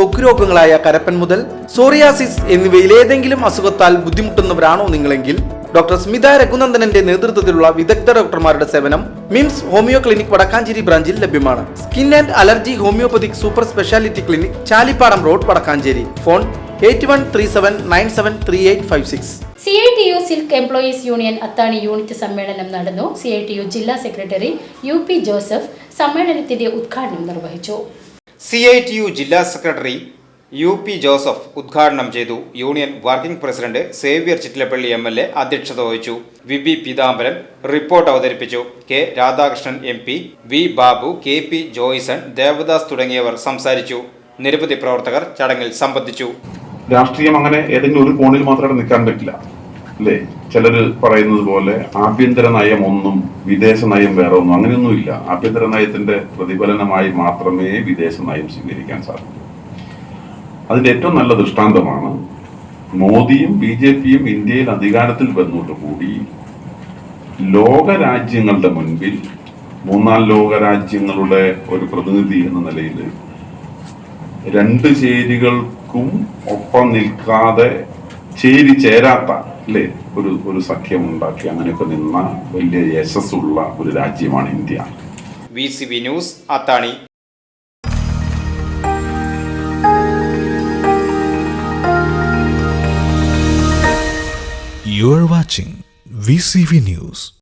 ത്വക്ക് രോഗങ്ങളായ കരപ്പൻ മുതൽ സോറിയാസിസ് എന്നിവയിൽ ഏതെങ്കിലും അസുഖത്താൽ ബുദ്ധിമുട്ടുന്നവരാണോ നിങ്ങളെങ്കിൽ? ഡോക്ടർ സ്മിത രഘുനന്ദനന്റെ നേതൃത്വത്തിലുള്ള വിദഗ്ധ ഡോക്ടർമാരുടെ സേവനം മിംസ് ഹോമിയോ ക്ലിനിക് വടക്കാഞ്ചേരി ബ്രാഞ്ചിൽ ലഭ്യമാണ്. Skin and allergy homeopathic super speciality clinic Chalippadam road Vadakkanchery. Phone eight one three seven nine seven three eight five six. C I T U silk employees union Athani unit സമ്മേളനം നടന്നു. C I T U ജില്ലാ secretary U P Joseph സമ്മേളനത്തിന്റെ ഉദ്ഘാടനം നിർവഹിച്ചു. C I T U ജില്ലാ secretary U P Joseph ഉദ്ഘാടനം ചെയ്തു. Union working president Xavier Chittilappally M L A അധ്യക്ഷത വഹിച്ചു. വി ബി പീതാംബരൻ റിപ്പോർട്ട് അവതരിപ്പിച്ചു. K Radhakrishnan M P V Babu K P Joyson Devadas തുടങ്ങിയവർ സംസാരിച്ചു. നിരവധി പ്രവർത്തകർ ചടങ്ങിൽ സംബന്ധിച്ചു. രാഷ്ട്രീയം അങ്ങനെ ഏതെങ്കിലും ഒരു കോണിൽ മാത്രമേ നിൽക്കാൻ പറ്റില്ല. അല്ലേ? ചിലർ പറയുന്നത് പോലെ ആഭ്യന്തര നയം ഒന്നും വിദേശ നയം വേറെ ഒന്നും അങ്ങനെയൊന്നുമില്ല. ആഭ്യന്തര നയത്തിന്റെ പ്രതിഫലനമായി മാത്രമേ വിദേശ നയം സ്വീകരിക്കാൻ സാധിക്കൂ. അതിന്റെ ഏറ്റവും നല്ല ദൃഷ്ടാന്തമാണ് മോദിയും ബി ജെ പിയും ഇന്ത്യയിൽ അധികാരത്തിൽ ലോക രാജ്യങ്ങളുടെ മുൻപിൽ മൂന്നാം ലോക രാജ്യങ്ങളുടെ ഒരു പ്രതിനിധി എന്ന നിലയിൽ രണ്ട് ചേരികൾക്കും ഒപ്പം നിൽക്കാതെ ചേരി ചേരാത്ത അല്ലേ? ഒരു ഒരു സഖ്യം ഉണ്ടാക്കി അങ്ങനെയൊക്കെ നിന്ന വലിയ യശസ്സുള്ള ഒരു രാജ്യമാണ് India. V C V news Athani You are watching VCV News.